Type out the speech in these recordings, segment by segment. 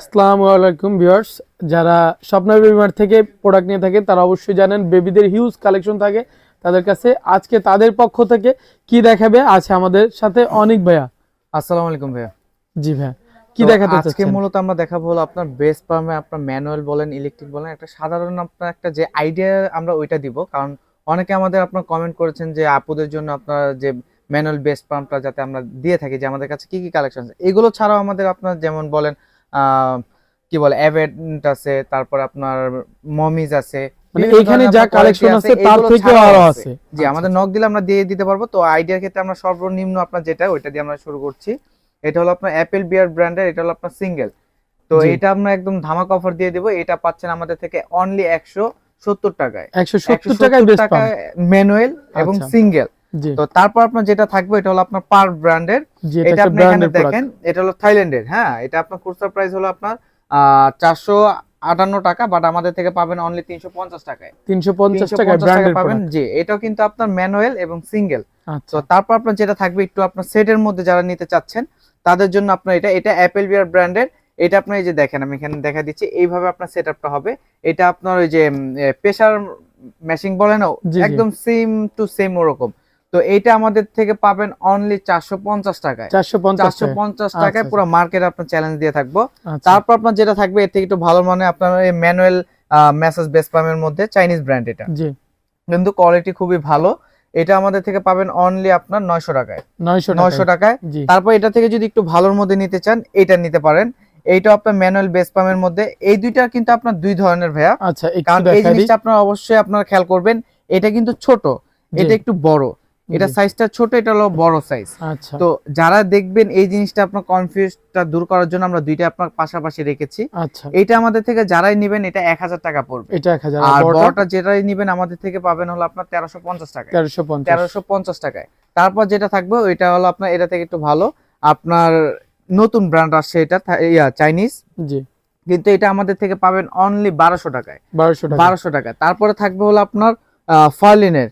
আসসালামু আলাইকুম ভিউয়ার্স। যারা স্বপ্ন বিমার থেকে প্রোডাক্ট নিয়ে থাকে তারা অবশ্যই জানেন বেবিদের হিউজ কালেকশন থাকে তাদের কাছে। আজকে তাদের পক্ষ থেকে কি দেখাবে আছে আমাদের সাথে অনেক ভাইয়া। আসসালামু আলাইকুম ভাইয়া। জি ভাইয়া কি দেখাতে আজকে মূলত আমরা দেখাবো হলো আপনার বেস পাম্পে আপনার ম্যানুয়াল বলেন ইলেকট্রিক বলেন একটা সাধারণ আপনার একটা যে আইডিয়া আমরা ওইটা দিব। কারণ অনেকে আমাদের আপনার কমেন্ট করেছেন যে আপুদের জন্য আপনার যে ম্যানুয়াল বেস পাম্পটা যাতে আমরা দিয়ে থাকি যে আমাদের কাছে কি কি কালেকশন আছে। এগুলো ছাড়াও আমাদের আপনার যেমন বলেন কি বলে অ্যাভেন্ট আছে তারপর আপনার মমিজ আছে মানে এইখানে যা কালেকশন আছে তার থেকে আরও আছে। জি আমাদের নক দিলে আমরা দিয়ে দিতে পারব। তো আইডিয়ার ক্ষেত্রে আমরা সর্বনিম্ন আপনার যেটা ওইটা দিয়ে আমরা শুরু করছি। এটা হলো আপনার অ্যাপেল বিয়ার ব্র্যান্ডের এটা হলো আপনার সিঙ্গেল তো এটা আমরা একদম ধামাক অফার দিয়ে দিব। এটা পাচ্ছেন আমাদের থেকে অনলি একশো সত্তর টাকায়। একশো সত্তর টাকায় ম্যানুয়াল এবং আচ্ছা। সিঙ্গেল জি তো তারপর আপনার যেটা থাকবে এটা হলো আপনার পার ব্র্যান্ডের। এটা আপনি এখানে দেখেন এটা হলো থাইল্যান্ডের হ্যাঁ? এটা আপনার খুচরা প্রাইস হলো আপনার চারশো আটান্ন টাকা বাট আমাদের থেকে পাবেন অনলি তিনশো পঞ্চাশ টাকায়। তিনশো পঞ্চাশ টাকা পাবেন জি এটাও কিন্তু আপনার ম্যানুয়াল এবং সিঙ্গেল আচ্ছা। তো তারপর আপনার যেটা থাকবে একটু আপনার সেটের মধ্যে যারা নিতে চাচ্ছেন তাদের জন্য আপনার এটা এটা অ্যাপেল বিয়ার ব্র্যান্ডের এটা আপনার এই যে দেখেন আমি এখানে দেখা দিচ্ছি এইভাবে আপনার সেটআপটা হবে। এটা আপনার ওই যে প্রেসার মেশিং বলে না। একদম সেম টু সেম ওরকম। তো এইটা আমাদের থেকে পাবেন অনলি চারশো পঞ্চাশ টাকায়। চারশো পঞ্চাশ আচ্ছা, টাকায় আচ্ছা। পুরো মার্কেট আপনার চ্যালেঞ্জ দিয়ে থাকব। আচ্ছা। তারপর আপনার যেটা থাকবে এর থেকে একটু ভালো মানে আপনার এই ম্যানুয়াল মেসেজ বেস পামের মধ্যে চাইনিজ ব্র্যান্ড এটা। কিন্তু কোয়ালিটি খুবই ভালো। এটা আমাদের থেকে পাবেন অনলি আপনার নয়শো টাকায়। নয়শো নয়শো টাকায়। তারপর এটা থেকে যদি একটু ভালোর মধ্যে নিতে চান এটা নিতে পারেন। এইটা আপনার ম্যানুয়াল বেস পামের মধ্যে। এই দুইটা কিন্তু আপনার দুই ধরনের ভাইয়া। আচ্ছা কারণ এই জিনিসটা আপনার অবশ্যই আপনার খেয়াল করবেন। এটা কিন্তু ছোট। এটা একটু বড়। এটা সাইজটা ছোট এটা হলো বড় সাইজ আচ্ছা। তো যারা দেখবেন এই জিনিসটা আপনার কনফিউজটা দূর করার জন্য আমরা দুইটা আপনার পাশাপাশি রেখেছি। আচ্ছা। এইটা আমাদের থেকে যারাই নেবেন এটা এক হাজার টাকা পড়বে। এটা এক হাজার। আর বড়টা? যেটাই নেবেন আমাদের থেকে পাবেন হলো আপনার তেরোশো পঞ্চাশ টাকা তেরোশো পঞ্চাশ। টাকায়। তারপর যেটা থাকবে ওইটা হলো আপনার এটা থেকে একটু ভালো আপনার নতুন ব্র্যান্ড আসছে এটা ইয়া চাইনিজ জি। কিন্তু এটা আমাদের থেকে পাবেন অনলি বারোশো টাকায়। বারোশো টাকা। বারোশো টাকা তারপরে থাকবে হলো আপনার ফার্লিনের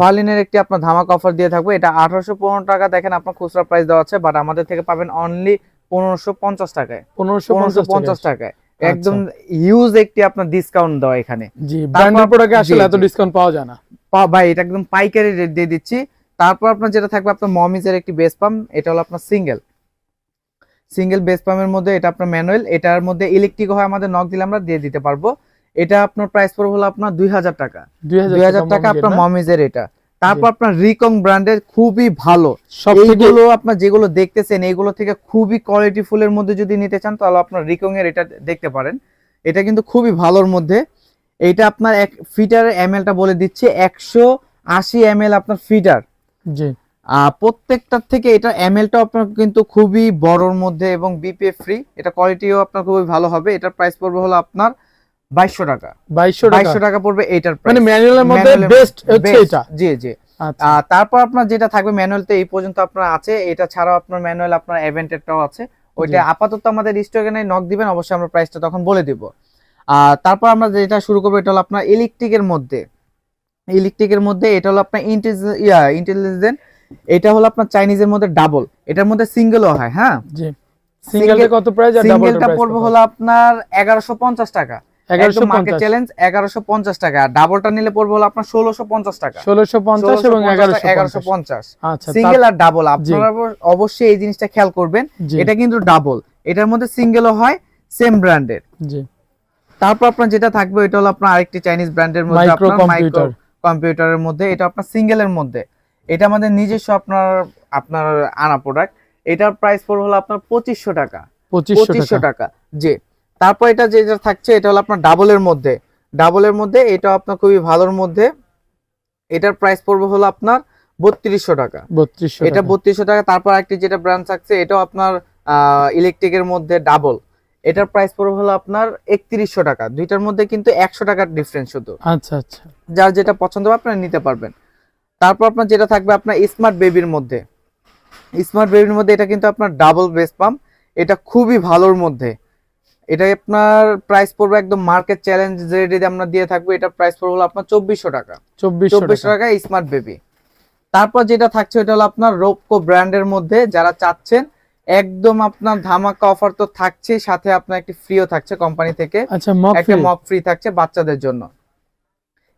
ফার্লিনের একটি আপনার ধামাক অফার দিয়ে থাকবে। এটা আঠারোশো পনেরো টাকা দেখেন আপনার খুচরা প্রাইস দেওয়া আছে বাট আমাদের থেকে পাবেন অনলি পনেরোশো পঞ্চাশ টাকায়। পনেরোশো পঞ্চাশ টাকায়। একদম ইউজ একটি আপনার ডিসকাউন্ট দেওয়া এখানে। প্রোডাক্টে আসলে এত ডিসকাউন্ট পাওয়া যায় না। ভাই এটা একদম পাইকারি রেট দিয়ে দিচ্ছি। তারপর আপনার যেটা থাকবে আপনার মমিজের একটি বেস পাম্প এটা হলো আপনার সিঙ্গেল সিঙ্গেল বেস পাম্পের মধ্যে এটা আপনার ম্যানুয়াল এটার মধ্যে ইলেকট্রিক হয় আমাদের নক দিলে আমরা দিয়ে দিতে পারব। এটা আপনার প্রাইস পড়বে হলো আপনার দুই হাজার টাকা। দুই হাজার টাকা আপনার মমিজের এটা। তারপর আপনার রিকং ব্র্যান্ডের খুবই ভালো। সব থেকে এইগুলো আপনার যেগুলো দেখতেছেন এইগুলো থেকে খুবই কোয়ালিটি ফুলের মধ্যে যদি নিতে চান তাহলে আপনার রিকং এর এটা দেখতে পারেন। এটা কিন্তু খুবই ভালোর মধ্যে। এটা আপনার এক ফিটারের এমএলটা বলে দিচ্ছে একশো আশি এমএল আপনার ফিটার। জি। আহ, প্রত্যেকটার থেকে এটা এমএলটা আপনার কিন্তু খুবই বড়র মধ্যে এবং বিপিএফ ফ্রি এটা কোয়ালিটিও আপনার খুবই ভালো হবে। এটার প্রাইস পড়বে হলো আপনার বাইশশো টাকা। বাইশশো বাইশশো টাকা পড়বে এইটার মানে। ম্যানুয়ালের মধ্যে বেস্ট হচ্ছে এটা? জি জি। আচ্ছা। তারপর আপনার যেটা থাকবে ম্যানুয়ালতে এই পর্যন্ত আপনার আছে। এটা ছাড়াও আপনার ম্যানুয়াল আপনার এভেন্টেরটাও আছে। ওইটা আপাতত আমাদের স্টকে নেই। নক দিবেন অবশ্যই আমরা প্রাইসটা তখন বলে দিব। আর তারপর আমরা যেটা শুরু করব এটা হলো আপনার ইলেকট্রিকের মধ্যে। ইলেকট্রিকের মধ্যে এটা হলো আপনার ইন্টেলিজেন্ট ইয়া ইন্টেলিজেন্ট এটা হলো আপনার চাইনিজের মধ্যে ডাবল এটার মধ্যে সিঙ্গেলও হয় হ্যাঁ? জি। সিঙ্গেল কত প্রাইস ডাবল সিঙ্গেলটা পড়বে হলো আপনার এগারোশো পঞ্চাশ টাকা। মার্কেট চ্যালেঞ্জ টাকা। ডাবলটা নিলে পড়বে হলো আপনার টাকা। এবং আচ্ছা সিঙ্গেল আর ডাবল আপনারা অবশ্যই এই জিনিসটা খেয়াল করবেন। এটা কিন্তু ডাবল এটার মধ্যে সিঙ্গেলও হয় সেম ব্র্যান্ডের জি। তারপর আপনার যেটা থাকবে এটা হলো আপনার আরেকটি চাইনিজ ব্র্যান্ডের মধ্যে আপনার মাইক্রো কম্পিউটারের মধ্যে। এটা আপনার সিঙ্গেলের মধ্যে। এটা আমাদের নিজস্ব আপনার আপনার আনা প্রোডাক্ট এটার প্রাইস পড়বে হলো আপনার পঁচিশশো টাকা। পঁচিশশো পঁচিশশো টাকা। টাকা। জি। তারপর এটা যেটা থাকছে এটা হলো আপনার ডাবলের মধ্যে। ডাবলের মধ্যে এটা আপনার খুবই ভালোর মধ্যে। এটার প্রাইস পড়বে হলো আপনার বত্রিশশো টাকা। বত্রিশশো এটা বত্রিশশো টাকা। তারপর একটি যেটা ব্র্যান্ড থাকছে এটাও আপনার ইলেকট্রিকের মধ্যে ডাবল এটার প্রাইস পড়বে হলো আপনার একত্রিশশো টাকা। দুইটার মধ্যে কিন্তু একশো টাকার ডিফারেন্স শুধু। আচ্ছা আচ্ছা। যার যেটা পছন্দ হবে আপনারা নিতে পারবেন। তারপর আপনার যেটা থাকবে আপনার স্মার্ট বেবির মধ্যে। স্মার্ট বেবির মধ্যে এটা কিন্তু আপনার ডাবল বেস পাম্প এটা খুবই ভালোর মধ্যে। এটা আপনার প্রাইস পড়বে একদম মার্কেট চ্যালেঞ্জ রেটে আমরা দিয়ে থাকব এটা প্রাইস পড়বে হলো আপনার চব্বিশশো টাকা। চব্বিশশো টাকা। স্মার্ট বেবি তারপর যেটা থাকছে ওটা হলো আপনার রোপকো ব্র্যান্ডের মধ্যে যারা চাচ্ছেন একদম আপনার ধামাকা অফার তো থাকছে সাথে আপনার একটি ফ্রিও থাকছে কোম্পানি থেকে। আচ্ছা একটা মক ফ্রি থাকছে বাচ্চাদের জন্য।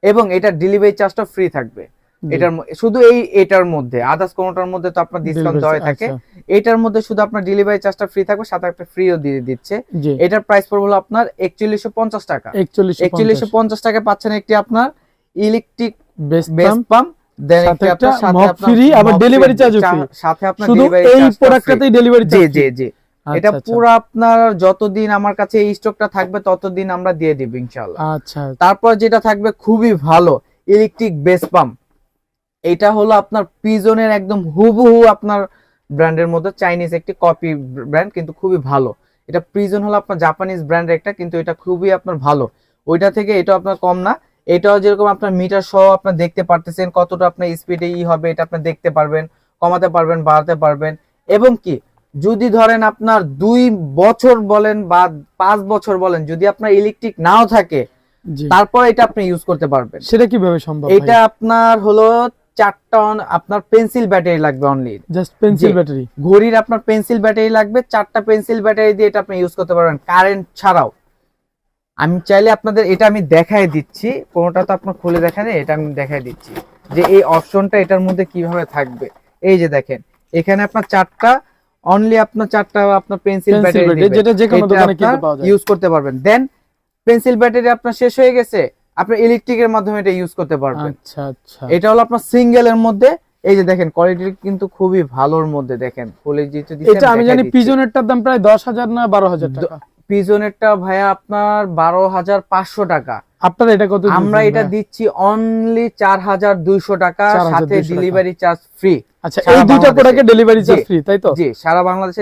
এবং এটা ডেলিভারি চার্জটা ফ্রি থাকবে। এটার শুধু এই এটার মধ্যে। আদার্স কোনোটার মধ্যে তো আপনার ডিসকাউন্ট দেওয়া থাকে। এটার মধ্যে শুধু আপনার ডেলিভারি চার্জটা ফ্রি থাকবে সাথে একটা ফ্রিও দিয়ে দিচ্ছে। এটার প্রাইস পড়বে হলো আপনার একচল্লিশশো পঞ্চাশ টাকা। একচল্লিশ একচল্লিশশো পঞ্চাশ টাকা পাচ্ছেন একটি আপনার ইলেকট্রিক বেস পাম্প এটা আচ্ছা। পুরো আপনার যতদিন আমার কাছে এই স্টকটা থাকবে ততদিন আমরা দিয়ে দিব ইনশাআল্লাহ। আচ্ছা। তারপর যেটা থাকবে খুবই ভালো ইলেকট্রিক বেস পাম্প এটা হলো আপনার পিজনের একদম হুবহু আপনার ব্র্যান্ডের মধ্যে চাইনিজ একটি কপি ব্র্যান্ড কিন্তু খুবই ভালো। এটা প্রিজন হলো আপনার জাপানিজ ব্র্যান্ডের একটা কিন্তু এটা খুবই আপনার ভালো। ওইটা থেকে এটা আপনার কম না। এটাও যেরকম আপনার মিটার সহ আপনার দেখতে পারতেছেন কতটা আপনার স্পিডে ই হবে এটা আপনি দেখতে পারবেন কমাতে পারবেন বাড়াতে পারবেন। এবং কি যদি ধরেন আপনার দুই বছর বলেন বা পাঁচ বছর বলেন যদি আপনার ইলেকট্রিক নাও থাকে তারপর এটা আপনি ইউজ করতে পারবেন। সেটা কীভাবে সম্ভব এটা আপনার হলো চারটা আপনার পেন্সিল ব্যাটারি লাগবে অনলি জাস্ট পেন্সিল ব্যাটারি ঘড়ির আপনার পেন্সিল ব্যাটারি লাগবে চারটা পেন্সিল ব্যাটারি দিয়ে এটা আপনি ইউজ করতে পারবেন। কারেন্ট ছাড়াও। আমি চাইলে আপনাদের এটা আমি দেখাই দিচ্ছি কোনোটা তো আপনার খুলে দেখা নেই এটা আমি দেখাই দিচ্ছি। যে এই অপশনটা এটার মধ্যে কীভাবে থাকবে। এই যে দেখেন এখানে আপনার চারটা অনলি আপনার চারটা আপনার পেন্সিল ব্যাটারি যেটা যে কোনো দোকানে কিনতে পাওয়া যায়। ইউজ করতে পারবেন। দেন পেন্সিল ব্যাটারি আপনার শেষ হয়ে গেছে। আপনি ইলেকট্রিকের মাধ্যমে এটা ইউজ করতে পারবেন। আচ্ছা আচ্ছা। এটা হলো আপনার সিঙ্গেল এর মধ্যে এই যে দেখেন কোয়ালিটি কিন্তু খুবই ভালোর মধ্যে দেখেন। ফুলে যেহেতু দিচ্ছেন, এটা আমি জানি পিজনেরটার দাম প্রায় দশ হাজার না বারো হাজার দ- টাকা? পিজনেরটা ভাইয়া আপনার বারো হাজার পাঁচশো টাকা। আপনারা এটা কত আমরা এটা দিচ্ছি অনলি চার হাজার দুইশো টাকা সাথে ডেলিভারি চার্জ ফ্রি আচ্ছা এই দুটো বাংলাদেশে। প্রোডাক্টের ডেলিভারি চার্জ ফ্রি তাই তো? জি সারা বাংলাদেশে